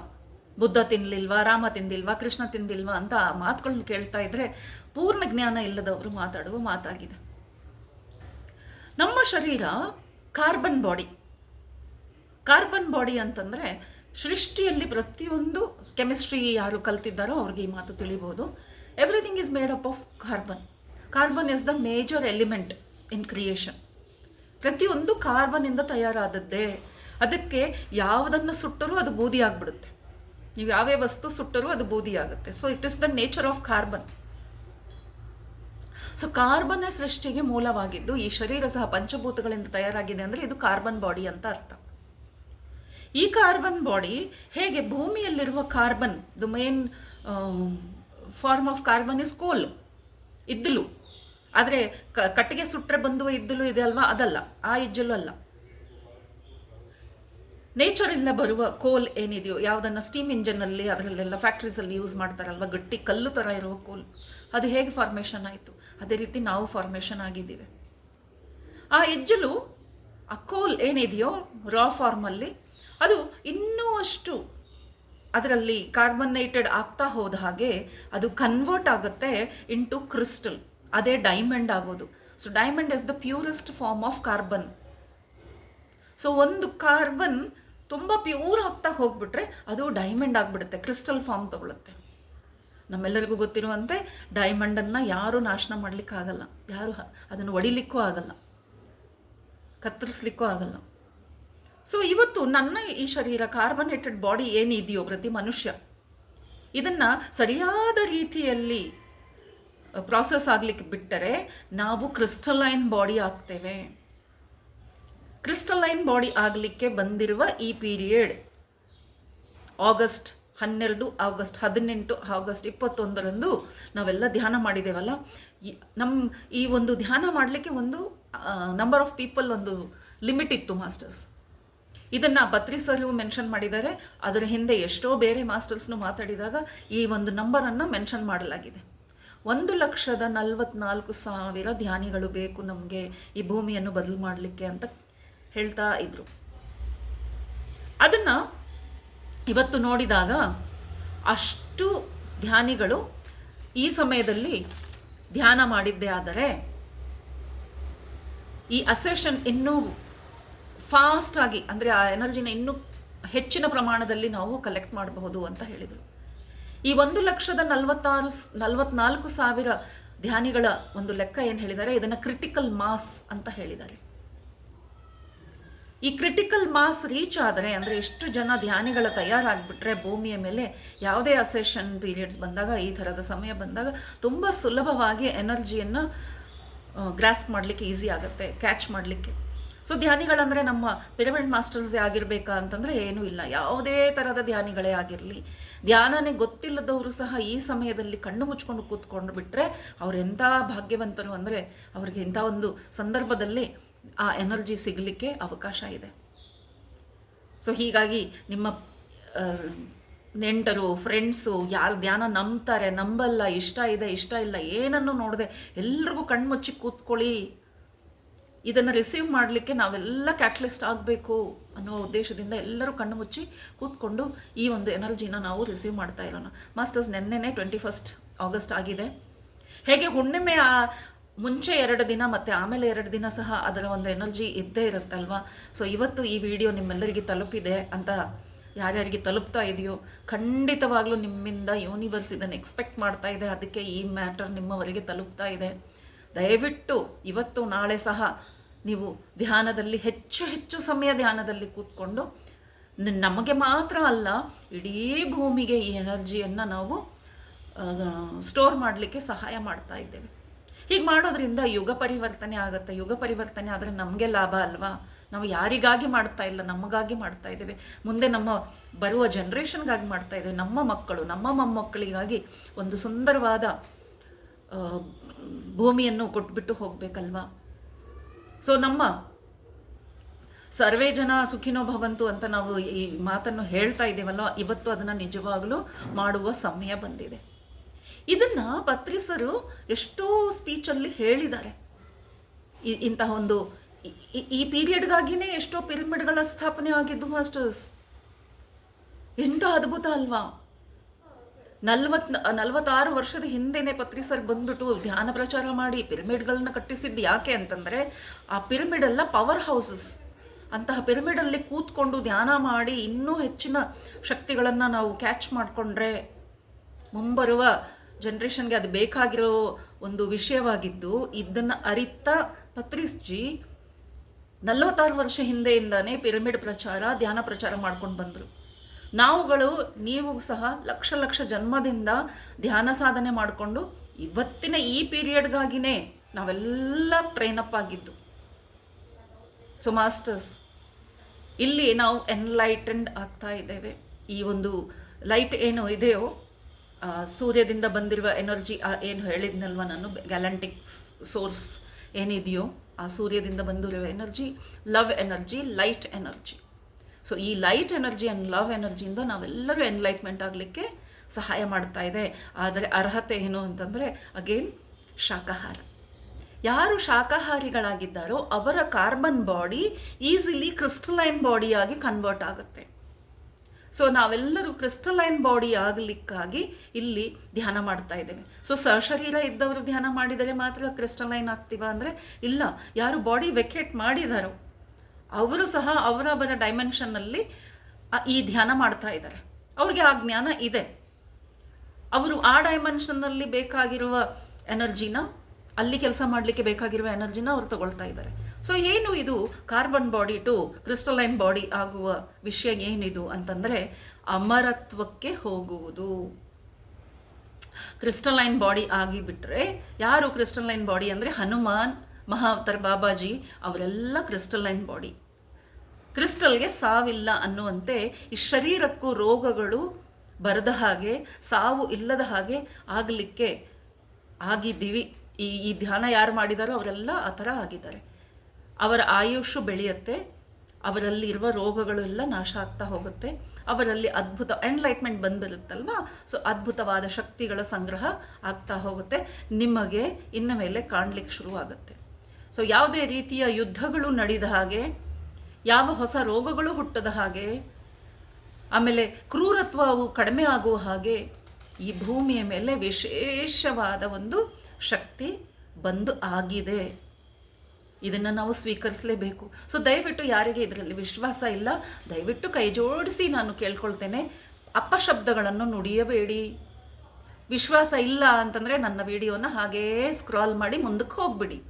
ಬುದ್ಧ ತಿನ್ನಲಿಲ್ವಾ ರಾಮ ತಿಂದಿಲ್ವಾ? ಕೃಷ್ಣ ತಿಂದಿಲ್ವಾ? ಅಂತ ಮಾತುಗಳನ್ನ ಕೇಳ್ತಾ ಇದ್ರೆ ಪೂರ್ಣ ಜ್ಞಾನ ಇಲ್ಲದವರು ಮಾತಾಡುವ ಮಾತಾಗಿದೆ. ನಮ್ಮ ಶರೀರ ಕಾರ್ಬನ್ ಬಾಡಿ. ಕಾರ್ಬನ್ ಬಾಡಿ ಅಂತಂದರೆ ಸೃಷ್ಟಿಯಲ್ಲಿ ಪ್ರತಿಯೊಂದು ಕೆಮಿಸ್ಟ್ರಿ ಯಾರು ಕಲ್ತಿದ್ದಾರೋ ಅವ್ರಿಗೆ ಈ ಮಾತು ತಿಳಿಬೋದು. Everything is made up of carbon carbon is the major element in creation ಪ್ರತಿಯೊಂದು ಕಾರ್ಬನ್ನಿಂದ ತಯಾರಾದದ್ದೇ. ಅದಕ್ಕೆ ಯಾವುದನ್ನು ಸುಟ್ಟರೂ ಅದು ಬೂದಿ ಆಗಿಬಿಡುತ್ತೆ. ನೀವು ಯಾವೇ ವಸ್ತು ಸುಟ್ಟರೂ ಅದು ಬೂದಿ ಆಗುತ್ತೆ. So it is the nature of carbon so carbon ಸೃಷ್ಟಿಗೆ ಮೂಲವಾಗಿದ್ದು ಈ ಶರೀರ ಸಹ ಪಂಚಭೂತಗಳಿಂದ ತಯಾರಾಗಿದೆ ಅಂದರೆ ಇದು ಕಾರ್ಬನ್ ಬಾಡಿ ಅಂತ ಅರ್ಥ. ಈ ಕಾರ್ಬನ್ ಬಾಡಿ ಹೇಗೆ ಭೂಮಿಯಲ್ಲಿರುವ carbon the main form of carbon is coal ಇದ್ದಲು. ಆದರೆ ಕಟ್ಟಿಗೆ ಸುಟ್ಟರೆ ಬಂದು ಇದ್ದಲು ಇದೆ ಅಲ್ವಾ? ಅದಲ್ಲ. ಆ ಇಜ್ಜಲು ಅಲ್ಲ. ನೇಚರಿಂದ ಬರುವ ಕೋಲ್ ಏನಿದೆಯೋ, ಯಾವುದನ್ನು ಸ್ಟೀಮ್ ಇಂಜನಲ್ಲಿ ಅದರಲ್ಲೆಲ್ಲ ಫ್ಯಾಕ್ಟ್ರೀಸಲ್ಲಿ ಯೂಸ್ ಮಾಡ್ತಾರಲ್ವ? ಗಟ್ಟಿ ಕಲ್ಲು ಥರ ಇರುವ ಕೋಲ್ ಅದು ಹೇಗೆ ಫಾರ್ಮೇಷನ್ ಆಯಿತು? ಅದೇ ರೀತಿ ನಾವು ಫಾರ್ಮೇಷನ್ ಆಗಿದ್ದೀವಿ. ಆ ಇಜ್ಜಲು, ಆ ಕೋಲ್ ಏನಿದೆಯೋ ರಾ ಫಾರ್ಮಲ್ಲಿ ಅದು ಇನ್ನೂ ಅಷ್ಟು ಅದರಲ್ಲಿ ಕಾರ್ಬನೇಟೆಡ್ ಆಗ್ತಾ ಹೋದ ಹಾಗೆ ಅದು ಕನ್ವರ್ಟ್ ಆಗುತ್ತೆ ಇಂಟು ಕ್ರಿಸ್ಟಲ್ ಅದೇ ಡೈಮಂಡ್ ಆಗೋದು. So diamond is the purest form of carbon so ಒಂದು ಕಾರ್ಬನ್ ತುಂಬ ಪ್ಯೂರ್ ಆಗ್ತಾ ಹೋಗ್ಬಿಟ್ರೆ ಅದು ಡೈಮಂಡ್ ಆಗಿಬಿಡುತ್ತೆ ಕ್ರಿಸ್ಟಲ್ ಫಾರ್ಮ್ ತಗೊಳುತ್ತೆ. ನಮ್ಮೆಲ್ಲರಿಗೂ ಗೊತ್ತಿರುವಂತೆ ಡೈಮಂಡನ್ನು ಯಾರೂ ನಾಶನ ಮಾಡಲಿಕ್ಕಾಗಲ್ಲ ಯಾರು ಅದನ್ನು ಒಡಿಲಿಕ್ಕೂ ಆಗಲ್ಲ. ಕತ್ತರಿಸ್ಲಿಕ್ಕೂ ಆಗಲ್ಲ. ಸೊ ಇವತ್ತು ನನ್ನ ಈ ಶರೀರ ಕಾರ್ಬನೇಟೆಡ್ ಬಾಡಿ ಏನಿದೆಯೋ ಪ್ರತಿ ಮನುಷ್ಯ, ಇದನ್ನು ಸರಿಯಾದ ರೀತಿಯಲ್ಲಿ ಪ್ರಾಸೆಸ್ ಆಗಲಿಕ್ಕೆ ಬಿಟ್ಟರೆ ನಾವು ಕ್ರಿಸ್ಟಲೈನ್ ಬಾಡಿ ಆಗ್ತೇವೆ. ಕ್ರಿಸ್ಟಲೈನ್ ಬಾಡಿ ಆಗಲಿಕ್ಕೆ ಬಂದಿರುವ ಈ ಪೀರಿಯಡ್ ಆಗಸ್ಟ್ ಹನ್ನೆರಡು ಆಗಸ್ಟ್ ಹದಿನೆಂಟು ಆಗಸ್ಟ್ ಇಪ್ಪತ್ತೊಂದರಂದು ನಾವೆಲ್ಲ ಧ್ಯಾನ ಮಾಡಿದ್ದೇವಲ್ಲ ನಮ್ಮ ಈ ಒಂದು ಧ್ಯಾನ ಮಾಡಲಿಕ್ಕೆ ಒಂದು ನಂಬರ್ ಆಫ್ ಪೀಪಲ್ ಒಂದು ಲಿಮಿಟ್ ಇತ್ತು ಮಾಸ್ಟರ್ಸ್ ಇದನ್ನು ಬತ್ರಿ ಸರ್ ಮೆನ್ಷನ್ ಮಾಡಿದ್ದಾರೆ. ಅದರ ಹಿಂದೆ ಎಷ್ಟೋ ಬೇರೆ ಮಾಸ್ಟರ್ಸ್ನು ಮಾತಾಡಿದಾಗ ಈ ಒಂದು ನಂಬರನ್ನು ಮೆನ್ಷನ್ ಮಾಡಲಾಗಿದೆ. ಒಂದು ಲಕ್ಷದ ನಲವತ್ನಾಲ್ಕು ಸಾವಿರ ಧ್ಯಾನಿಗಳು ಬೇಕು ನಮಗೆ ಈ ಭೂಮಿಯನ್ನು ಬದಲು ಮಾಡಲಿಕ್ಕೆ ಅಂತ ಹೇಳ್ತಾ ಇದ್ರು. ಅದನ್ನು ಇವತ್ತು ನೋಡಿದಾಗ ಅಷ್ಟು ಧ್ಯಾನಿಗಳು ಈ ಸಮಯದಲ್ಲಿ ಧ್ಯಾನ ಮಾಡಿದ್ದೇ ಆದರೆ ಈ ಅಸೆಷನ್ ಇನ್ನೂ ಫಾಸ್ಟಾಗಿ, ಅಂದರೆ ಆ ಎನರ್ಜಿನ ಇನ್ನೂ ಹೆಚ್ಚಿನ ಪ್ರಮಾಣದಲ್ಲಿ ನಾವು ಕಲೆಕ್ಟ್ ಮಾಡಬಹುದು ಅಂತ ಹೇಳಿದರು. ಈ ಒಂದು ಲಕ್ಷದ ನಲವತ್ತಾರು ನಲವತ್ನಾಲ್ಕು ಸಾವಿರ ಧ್ಯಾನಿಗಳ ಒಂದು ಲೆಕ್ಕ ಏನು ಹೇಳಿದ್ದಾರೆ? ಇದನ್ನು ಕ್ರಿಟಿಕಲ್ ಮಾಸ್ ಅಂತ ಹೇಳಿದ್ದಾರೆ. ಈ ಕ್ರಿಟಿಕಲ್ ಮಾಸ್ ರೀಚ್ ಆದರೆ ಅಂದರೆ ಎಷ್ಟು ಜನ ಧ್ಯಾನಿಗಳ ತಯಾರಾಗಿಬಿಟ್ರೆ ಭೂಮಿಯ ಮೇಲೆ ಯಾವುದೇ ಅಸೆಷನ್ ಪೀರಿಯಡ್ಸ್ ಬಂದಾಗ, ಈ ಥರದ ಸಮಯ ಬಂದಾಗ ತುಂಬ ಸುಲಭವಾಗಿ ಎನರ್ಜಿಯನ್ನು ಗ್ರಾಸ್ಪ್ ಮಾಡಲಿಕ್ಕೆ ಈಸಿ ಆಗುತ್ತೆ ಕ್ಯಾಚ್ ಮಾಡಲಿಕ್ಕೆ. ಸೊ ಧ್ಯಾನಿಗಳಂದರೆ ನಮ್ಮ ಪಿರಮಿಡ್ ಮಾಸ್ಟರ್ಸ್ ಆಗಿರಬೇಕಾ ಅಂತಂದರೆ ಏನೂ ಇಲ್ಲ. ಯಾವುದೇ ಥರದ ಧ್ಯಾನಿಗಳೇ ಆಗಿರಲಿ. ಧ್ಯಾನನೇ ಗೊತ್ತಿಲ್ಲದವರು ಸಹ ಈ ಸಮಯದಲ್ಲಿ ಕಣ್ಣು ಮುಚ್ಕೊಂಡು ಕೂತ್ಕೊಂಡು ಬಿಟ್ಟರೆ ಅವ್ರು ಎಂಥ ಭಾಗ್ಯವಂತರು ಅಂದರೆ ಅವ್ರಿಗೆ ಇಂಥ ಒಂದು ಸಂದರ್ಭದಲ್ಲಿ ಆ ಎನರ್ಜಿ ಸಿಗಲಿಕ್ಕೆ ಅವಕಾಶ ಇದೆ. ಸೊ ಹೀಗಾಗಿ ನಿಮ್ಮ ನೆಂಟರು, ಫ್ರೆಂಡ್ಸು ಯಾರು ಧ್ಯಾನ ನಂಬ್ತಾರೆ, ನಂಬಲ್ಲ, ಇಷ್ಟ ಇದೆ, ಇಷ್ಟ ಇಲ್ಲ, ಏನನ್ನು ನೋಡದೆ ಎಲ್ರಿಗೂ ಕಣ್ಮುಚ್ಚಿ ಕೂತ್ಕೊಳ್ಳಿ. ಇದನ್ನು ರಿಸೀವ್ ಮಾಡಲಿಕ್ಕೆ ನಾವೆಲ್ಲ ಕ್ಯಾಟ್ಲಿಸ್ಟ್ ಆಗಬೇಕು ಅನ್ನೋ ಉದ್ದೇಶದಿಂದ ಎಲ್ಲರೂ ಕಣ್ಣು ಮುಚ್ಚಿ ಕೂತ್ಕೊಂಡು ಈ ಒಂದು ಎನರ್ಜಿನ ನಾವು ರಿಸೀವ್ ಮಾಡ್ತಾ ಇರೋಣ. ಮಾಸ್ಟರ್ಸ್ ನೆನ್ನೆನೇ ಟ್ವೆಂಟಿ ಫಸ್ಟ್ ಆಗಸ್ಟ್ ಆಗಿದೆ. ಹೇಗೆ ಹುಣ್ಣಿಮೆ ಮುಂಚೆ ಎರಡು ದಿನ ಮತ್ತು ಆಮೇಲೆ ಎರಡು ದಿನ ಸಹ ಅದರ ಒಂದು ಎನರ್ಜಿ ಇದ್ದೇ ಇರುತ್ತಲ್ವಾ? ಸೊ ಇವತ್ತು ಈ ವಿಡಿಯೋ ನಿಮ್ಮೆಲ್ಲರಿಗೆ ತಲುಪಿದೆ ಅಂತ ಯಾರ್ಯಾರಿಗೆ ತಲುಪ್ತಾ ಇದೆಯೋ ಖಂಡಿತವಾಗ್ಲೂ ನಿಮ್ಮಿಂದ ಯೂನಿವರ್ಸ್ ಇದನ್ನು ಎಕ್ಸ್ಪೆಕ್ಟ್ ಮಾಡ್ತಾ ಇದೆ. ಅದಕ್ಕೆ ಈ ಮ್ಯಾಟರ್ ನಿಮ್ಮವರಿಗೆ ತಲುಪ್ತಾ ಇದೆ. ದಯವಿಟ್ಟು ಇವತ್ತು, ನಾಳೆ ಸಹ ನೀವು ಧ್ಯಾನದಲ್ಲಿ ಹೆಚ್ಚು ಹೆಚ್ಚು ಸಮಯ ಧ್ಯಾನದಲ್ಲಿ ಕೂತ್ಕೊಂಡು ನಮಗೆ ಮಾತ್ರ ಅಲ್ಲ, ಇಡೀ ಭೂಮಿಗೆ ಈ ಎನರ್ಜಿಯನ್ನು ನಾವು ಸ್ಟೋರ್ ಮಾಡಲಿಕ್ಕೆ ಸಹಾಯ ಮಾಡ್ತಾ ಇದ್ದೇವೆ. ಹೀಗೆ ಮಾಡೋದ್ರಿಂದ ಯುಗ ಪರಿವರ್ತನೆ ಆಗುತ್ತೆ. ಯುಗ ಪರಿವರ್ತನೆ ಆದರೆ ನಮಗೆ ಲಾಭ ಅಲ್ವಾ? ನಾವು ಯಾರಿಗಾಗಿ ಮಾಡ್ತಾ ಇಲ್ಲ? ನಮಗಾಗಿ ಮಾಡ್ತಾ ಇದ್ದೇವೆ. ಮುಂದೆ ನಮ್ಮ ಬರುವ ಜನ್ರೇಷನ್ಗಾಗಿ ಮಾಡ್ತಾ ಇದ್ದೇವೆ. ನಮ್ಮ ಮಕ್ಕಳು, ನಮ್ಮ ಮೊಮ್ಮಕ್ಕಳಿಗಾಗಿ ಒಂದು ಸುಂದರವಾದ ಭೂಮಿಯನ್ನು ಕೊಟ್ಬಿಟ್ಟು ಹೋಗಬೇಕಲ್ವಾ? ಸೊ ನಮ್ಮ ಸರ್ವೇ ಜನ ಸುಖಿನೋ ಭವಂತು ಅಂತ ನಾವು ಈ ಮಾತನ್ನು ಹೇಳ್ತಾ ಇದ್ದೇವಲ್ಲ ಇವತ್ತು ಅದನ್ನು ನಿಜವಾಗಲೂ ಮಾಡುವ ಸಮಯ ಬಂದಿದೆ. ಇದನ್ನ ಪತ್ರಿಸರು ಎಷ್ಟೋ ಸ್ಪೀಚಲ್ಲಿ ಹೇಳಿದ್ದಾರೆ. ಇಂತಹ ಒಂದು ಈ- ಪೀರಿಯಡ್ಗಾಗಿನೇ ಎಷ್ಟೋ ಪಿರಮಿಡ್ಗಳ ಸ್ಥಾಪನೆ ಆಗಿದ್ದು ಮಾಸ್ಟರ್ಸ್ ಎಂಥ ಅದ್ಭುತ ಅಲ್ವಾ? ನಲ್ವತ್ ನಲ್ವತ್ತಾರು ವರ್ಷದ ಹಿಂದೆನೆ ಪತ್ರಿಸರ್ ಬಂದ್ಬಿಟ್ಟು ಧ್ಯಾನ ಪ್ರಚಾರ ಮಾಡಿ ಪಿರಮಿಡ್ಗಳನ್ನ ಕಟ್ಟಿಸಿದ್ದು ಯಾಕೆ ಅಂತಂದರೆ ಆ ಪಿರಮಿಡ್ ಎಲ್ಲ ಪವರ್ ಹೌಸಸ್. ಅಂತಹ ಪಿರಮಿಡಲ್ಲಿ ಕೂತ್ಕೊಂಡು ಧ್ಯಾನ ಮಾಡಿ ಇನ್ನೂ ಹೆಚ್ಚಿನ ಶಕ್ತಿಗಳನ್ನು ನಾವು ಕ್ಯಾಚ್ ಮಾಡಿಕೊಂಡ್ರೆ ಮುಂಬರುವ ಜನ್ರೇಷನ್ಗೆ ಅದು ಬೇಕಾಗಿರೋ ಒಂದು ವಿಷಯವಾಗಿದ್ದು ಇದನ್ನು ಅರಿತ ಪತ್ರಿಸ್ಜಿ ನಲವತ್ತಾರು ವರ್ಷ ಹಿಂದೆಯಿಂದಾನೇ ಪಿರಮಿಡ್ ಪ್ರಚಾರ, ಧ್ಯಾನ ಪ್ರಚಾರ ಮಾಡ್ಕೊಂಡು ಬಂದರು. ನಾವುಗಳು ನೀವು ಸಹ ಲಕ್ಷ ಲಕ್ಷ ಜನ್ಮದಿಂದ ಧ್ಯಾನ ಸಾಧನೆ ಮಾಡಿಕೊಂಡು ಇವತ್ತಿನ ಈ ಪೀರಿಯಡ್ಗಾಗಿನೇ ನಾವೆಲ್ಲ ಟ್ರೈನಪ್ ಆಗಿದ್ದು. ಸೊ ಮಾಸ್ಟರ್ಸ್ ಇಲ್ಲಿ ನಾವು ಎನ್ಲೈಟೆಂಡ್ ಆಗ್ತಾ ಇದ್ದೇವೆ. ಈ ಒಂದು ಲೈಟ್ ಏನು ಇದೆಯೋ ಸೂರ್ಯದಿಂದ ಬಂದಿರುವ ಎನರ್ಜಿ ಏನು ಹೇಳಿದ್ನಲ್ವ ನಾನು ಗ್ಯಾಲಂಟಿಕ್ ಸೋರ್ಸ್ ಏನಿದೆಯೋ, ಆ ಸೂರ್ಯದಿಂದ ಬಂದಿರುವ energy love energy light energy so ಈ ಲೈಟ್ ಎನರ್ಜಿ ಆ್ಯಂಡ್ ಲವ್ ಎನರ್ಜಿಯಿಂದ ನಾವೆಲ್ಲರೂ ಎನ್ಲೈಟ್ಮೆಂಟ್ ಆಗಲಿಕ್ಕೆ ಸಹಾಯ ಮಾಡ್ತಾ ಇದೆ. ಆದರೆ ಅರ್ಹತೆ ಏನು ಅಂತಂದರೆ ಅಗೇನ್ ಶಾಖಾಹಾರ ಯಾರು ಶಾಖಾಹಾರಿಗಳಾಗಿದ್ದಾರೋ ಅವರ ಕಾರ್ಬನ್ ಬಾಡಿ ಈಸಿಲಿ ಕ್ರಿಸ್ಟಲೈನ್ ಬಾಡಿಯಾಗಿ ಕನ್ವರ್ಟ್ ಆಗುತ್ತೆ. ಸೊ ನಾವೆಲ್ಲರೂ ಕ್ರಿಸ್ಟಲೈನ್ ಬಾಡಿ ಆಗಲಿಕ್ಕಾಗಿ ಇಲ್ಲಿ ಧ್ಯಾನ ಮಾಡ್ತಾ ಇದ್ದೇವೆ. ಸೊ ಸಶರೀರ ಇದ್ದವರು ಧ್ಯಾನ ಮಾಡಿದರೆ ಮಾತ್ರ ಕ್ರಿಸ್ಟಲೈನ್ ಆಗ್ತೀವ ಅಂದರೆ, ಇಲ್ಲ. ಯಾರು ಬಾಡಿ ವೆಕೇಟ್ ಮಾಡಿದಾರೋ ಅವರು ಸಹ ಅವರವರ ಡೈಮೆನ್ಷನ್ನಲ್ಲಿ ಈ ಧ್ಯಾನ ಮಾಡ್ತಾ ಇದ್ದಾರೆ. ಅವ್ರಿಗೆ ಆ ಜ್ಞಾನ ಇದೆ. ಅವರು ಆ ಡೈಮೆನ್ಷನ್ನಲ್ಲಿ ಬೇಕಾಗಿರುವ ಎನರ್ಜಿನ, ಅಲ್ಲಿ ಕೆಲಸ ಮಾಡಲಿಕ್ಕೆ ಬೇಕಾಗಿರುವ ಎನರ್ಜಿನ ಅವರು ತಗೊಳ್ತಾ ಇದ್ದಾರೆ. ಸೊ ಏನು ಇದು carbon body to crystalline body ಆಗುವ ವಿಷಯ ಏನಿದು ಅಂತಂದರೆ, ಅಮರತ್ವಕ್ಕೆ ಹೋಗುವುದು. ಕ್ರಿಸ್ಟಲೈನ್ ಬಾಡಿ ಆಗಿಬಿಟ್ರೆ, ಯಾರು ಕ್ರಿಸ್ಟಲೈನ್ ಬಾಡಿ ಅಂದರೆ ಹನುಮಾನ್ ಮಹಾವತರ್ ಬಾಬಾಜಿ, ಅವರೆಲ್ಲ ಕ್ರಿಸ್ಟಲೈನ್ ಬಾಡಿ ಕ್ರಿಸ್ಟಲ್ಗೆ ಸಾವಿಲ್ಲ ಅನ್ನುವಂತೆ ಈ ಶರೀರಕ್ಕೂ ರೋಗಗಳು ಬರದ ಹಾಗೆ, ಸಾವು ಇಲ್ಲದ ಹಾಗೆ ಆಗಲಿಕ್ಕೆ ಆಗಿದ್ದೀವಿ. ಈ ಈ ಧ್ಯಾನ ಯಾರು ಮಾಡಿದಾರೋ ಅವರೆಲ್ಲ ಆ ಥರ ಆಗಿದ್ದಾರೆ. ಅವರ ಆಯುಷು ಬೆಳೆಯುತ್ತೆ, ಅವರಲ್ಲಿರುವ ರೋಗಗಳು ಎಲ್ಲ ನಾಶ ಆಗ್ತಾ ಹೋಗುತ್ತೆ, ಅವರಲ್ಲಿ ಅದ್ಭುತ ಎನ್ಲೈಟ್ಮೆಂಟ್ ಬಂದಿರುತ್ತಲ್ವಾ? ಸೊ ಅದ್ಭುತವಾದ ಶಕ್ತಿಗಳ ಸಂಗ್ರಹ ಆಗ್ತಾ ಹೋಗುತ್ತೆ. ನಿಮಗೆ ಇನ್ನು ಮೇಲೆ ಕಾಣಲಿಕ್ಕೆ ಶುರುವಾಗುತ್ತೆ. ಸೊ ಯಾವುದೇ ರೀತಿಯ ಯುದ್ಧಗಳು ನಡೆದ ಹಾಗೆ ಯಾವ ಹೊಸ ರೋಗಗಳು ಹುಟ್ಟದ ಹಾಗೆ, ಆಮೇಲೆ ಕ್ರೂರತ್ವವು ಕಡಿಮೆ ಆಗುವ ಹಾಗೆ ಈ ಭೂಮಿಯ ಮೇಲೆ ವಿಶೇಷವಾದ ಒಂದು ಶಕ್ತಿ ಬಂದು ಆಗಿದೆ. ಇದನ್ನು ನಾವು ಸ್ವೀಕರಿಸಲೇಬೇಕು. ಸೊ ದಯವಿಟ್ಟು ಯಾರಿಗೆ ಇದರಲ್ಲಿ ವಿಶ್ವಾಸ ಇಲ್ಲ, ದಯವಿಟ್ಟು ಕೈ ಜೋಡಿಸಿ ನಾನು ಕೇಳ್ಕೊಳ್ತೇನೆ. ಅಪಶಬ್ದಗಳನ್ನು ನುಡಿಯಬೇಡಿ. ವಿಶ್ವಾಸ ಇಲ್ಲ ಅಂತಂದರೆ ನನ್ನ ವಿಡಿಯೋನ ಹಾಗೇ ಸ್ಕ್ರಾಲ್ ಮಾಡಿ ಮುಂದಕ್ಕೆ ಹೋಗ್ಬಿಡಿ.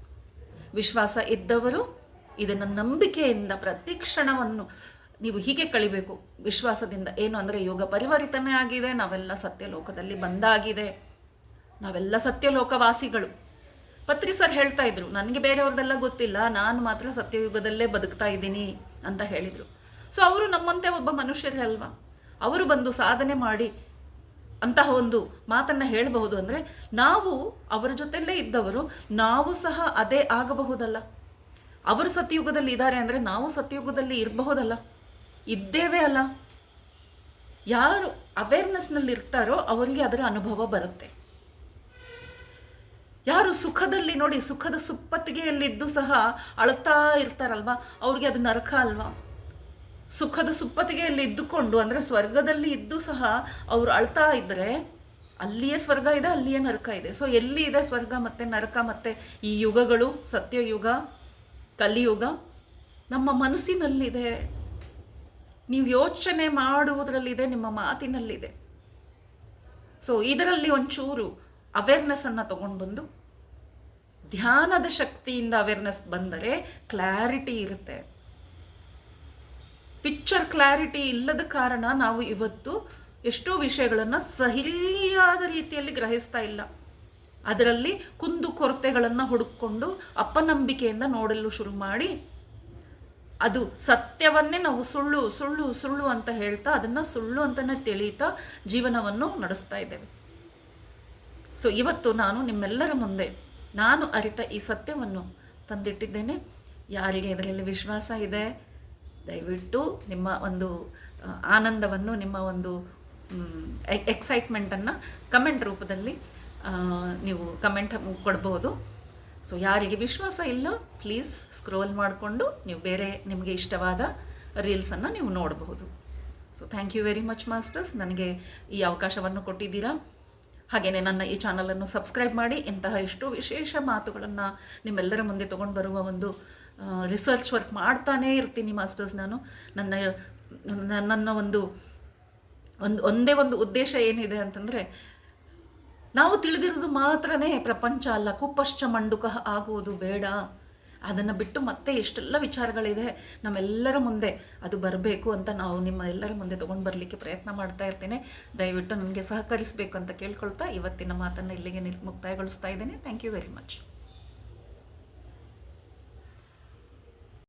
ವಿಶ್ವಾಸ ಇದ್ದವರು ಇದನ್ನು ನಂಬಿಕೆಯಿಂದ ಪ್ರತಿ ಕ್ಷಣವನ್ನು ನೀವು ಹೀಗೆ ಕಳಿಬೇಕು. ವಿಶ್ವಾಸದಿಂದ ಏನು ಅಂದರೆ ಯೋಗ ಪರಿವರ್ತನೆ ಆಗಿದೆ, ನಾವೆಲ್ಲ ಸತ್ಯಲೋಕದಲ್ಲಿ ಬಂದಾಗಿದೆ. ನಾವೆಲ್ಲ ಸತ್ಯಲೋಕವಾಸಿಗಳು. ಪತ್ರಿ ಸರ್ ಹೇಳ್ತಾ ಇದ್ರು, ನನಗೆ ಬೇರೆಯವ್ರದೆಲ್ಲ ಗೊತ್ತಿಲ್ಲ, ನಾನು ಮಾತ್ರ ಸತ್ಯಯುಗದಲ್ಲೇ ಬದುಕ್ತಾ ಇದ್ದೀನಿ ಅಂತ ಹೇಳಿದರು. ಸೊ ಅವರು ನಮ್ಮಂತೆ ಒಬ್ಬ ಮನುಷ್ಯರೇ ಅಲ್ವಾ? ಅವರು ಬಂದು ಸಾಧನೆ ಮಾಡಿ ಅಂತಹ ಒಂದು ಮಾತನ್ನು ಹೇಳಬಹುದು ಅಂದರೆ, ನಾವು ಅವರ ಜೊತೆಯಲ್ಲೇ ಇದ್ದವರು, ನಾವು ಸಹ ಅದೇ ಆಗಬಹುದಲ್ಲ. ಅವರು ಸತ್ಯಯುಗದಲ್ಲಿ ಇದ್ದಾರೆ ಅಂದರೆ ನಾವು ಸತ್ಯಯುಗದಲ್ಲಿ ಇರಬಹುದಲ್ಲ? ಇದ್ದೇವೆ ಅಲ್ಲ? ಯಾರು ಅವೇರ್ನೆಸ್ನಲ್ಲಿ ಇರ್ತಾರೋ ಅವರಿಗೆ ಅದರ ಅನುಭವ ಬರುತ್ತೆ. ಯಾರು ಸುಖದಲ್ಲಿ ನೋಡಿ, ಸುಖದ ಸುಪ್ಪತ್ತಿಗೆಯಲ್ಲಿದ್ದು ಸಹ ಅಳ್ತಾ ಇರ್ತಾರಲ್ವಾ? ಅವ್ರಿಗೆ ಅದು ನರಕ ಅಲ್ವಾ? ಸುಖದ ಸುಪ್ಪತ್ತಿಗೆಯಲ್ಲಿ ಇದ್ದುಕೊಂಡು ಅಂದರೆ ಸ್ವರ್ಗದಲ್ಲಿ ಇದ್ದು ಸಹ ಅವರು ಅಳ್ತಾ ಇದ್ದರೆ ಅಲ್ಲಿಯೇ ಸ್ವರ್ಗ ಇದೆ, ಅಲ್ಲಿಯೇ ನರಕ ಇದೆ. ಸೊ ಎಲ್ಲಿ ಇದೆ ಸ್ವರ್ಗ ಮತ್ತು ನರಕ ಮತ್ತು ಈ ಯುಗಗಳು, ಸತ್ಯಯುಗ? ಕಲಿಯುಗ ನಮ್ಮ ಮನಸ್ಸಿನಲ್ಲಿದೆ. ನೀವು ಯೋಚನೆ ಮಾಡುವುದರಲ್ಲಿದೆ, ನಿಮ್ಮ ಮಾತಿನಲ್ಲಿದೆ. ಸೊ ಇದರಲ್ಲಿ ಒಂಚೂರು ಅವೇರ್ನೆಸ್ಸನ್ನು ತಗೊಂಡು ಬಂದು ಧ್ಯಾನದ ಶಕ್ತಿಯಿಂದ ಅವೇರ್ನೆಸ್ ಬಂದರೆ ಕ್ಲಾರಿಟಿ ಇರುತ್ತೆ. ಪಿಕ್ಚರ್ ಕ್ಲಾರಿಟಿ ಇಲ್ಲದ ಕಾರಣ ನಾವು ಇವತ್ತು ಎಷ್ಟೋ ವಿಷಯಗಳನ್ನು ಸಹಿಯಾದ ರೀತಿಯಲ್ಲಿ ಗ್ರಹಿಸ್ತಾ ಇಲ್ಲ. ಅದರಲ್ಲಿ ಕುಂದು ಕೊರತೆಗಳನ್ನು ಹುಡುಕೊಂಡು ಅಪನಂಬಿಕೆಯಿಂದ ನೋಡಲು ಶುರು ಮಾಡಿ ಅದು ಸತ್ಯವನ್ನೇ ನಾವು ಸುಳ್ಳು ಸುಳ್ಳು ಸುಳ್ಳು ಅಂತ ಹೇಳ್ತಾ ಅದನ್ನು ಸುಳ್ಳು ಅಂತಲೇ ತಿಳಿತಾ ಜೀವನವನ್ನು ನಡೆಸ್ತಾ ಇದ್ದೇವೆ. ಸೊ ಇವತ್ತು ನಾನು ನಿಮ್ಮೆಲ್ಲರ ಮುಂದೆ ನಾನು ಅರಿತ ಈ ಸತ್ಯವನ್ನು ತಂದಿಟ್ಟಿದ್ದೇನೆ. ಯಾರಿಗೆ ಇದರಲ್ಲಿ ವಿಶ್ವಾಸ ಇದೆ? ದಯವಿಟ್ಟು ನಿಮ್ಮ ಒಂದು ಆನಂದವನ್ನು, ನಿಮ್ಮ ಒಂದು ಎಕ್ಸೈಟ್ಮೆಂಟನ್ನು ಕಮೆಂಟ್ ರೂಪದಲ್ಲಿ ನೀವು ಕಮೆಂಟ್ ಕೊಡ್ಬೋದು. ಸೊ ಯಾರಿಗೆ ವಿಶ್ವಾಸ ಇಲ್ಲ ಪ್ಲೀಸ್ ಸ್ಕ್ರೋಲ್ ಮಾಡಿಕೊಂಡು ನೀವು ಬೇರೆ ನಿಮಗೆ ಇಷ್ಟವಾದ ರೀಲ್ಸನ್ನು ನೀವು ನೋಡಬಹುದು so thank you very much masters ನನಗೆ ಈ ಅವಕಾಶವನ್ನು ಕೊಟ್ಟಿದ್ದೀರಾ. ಹಾಗೆಯೇ ನನ್ನ ಈ ಚಾನಲನ್ನು ಸಬ್ಸ್ಕ್ರೈಬ್ ಮಾಡಿ. ಇಂತಹ ಎಷ್ಟೋ ವಿಶೇಷ ಮಾತುಗಳನ್ನು ನಿಮ್ಮೆಲ್ಲರ ಮುಂದೆ ತೊಗೊಂಡು ಬರುವ ಒಂದು ರಿಸರ್ಚ್ ವರ್ಕ್ ಮಾಡ್ತಾನೇ ಇರ್ತೀನಿ ಮಾಸ್ಟರ್ಸ್ ನಾನು. ನನ್ನ, ನನ್ನ- ಒಂದು ಒಂದು, ಒಂದೇ ಒಂದು ಉದ್ದೇಶ ಏನಿದೆ ಅಂತಂದರೆ ನಾವು ತಿಳಿದಿರೋದು ಮಾತ್ರನೇ ಪ್ರಪಂಚ ಅಲ್ಲ. ಕುಪಶ್ಚ ಮಂಡುಕ ಆಗುವುದು ಬೇಡ. ಅದನ್ನು ಬಿಟ್ಟು ಮತ್ತೆ ಎಷ್ಟೆಲ್ಲ ವಿಚಾರಗಳಿದೆ, ನಮ್ಮೆಲ್ಲರ ಮುಂದೆ ಅದು ಬರಬೇಕು ಅಂತ ನಾವು ನಿಮ್ಮ ಎಲ್ಲರ ಮುಂದೆ ತೊಗೊಂಡು ಬರಲಿಕ್ಕೆ ಪ್ರಯತ್ನ ಮಾಡ್ತಾ ಇರ್ತೇನೆ. ದಯವಿಟ್ಟು ನನಗೆ ಸಹಕರಿಸಬೇಕು ಅಂತ ಕೇಳ್ಕೊಳ್ತಾ ಇವತ್ತಿನ ಮಾತನ್ನು ಇಲ್ಲಿಗೆ ಮುಕ್ತಾಯಗೊಳಿಸ್ತಾ ಇದ್ದೇನೆ. Thank you very much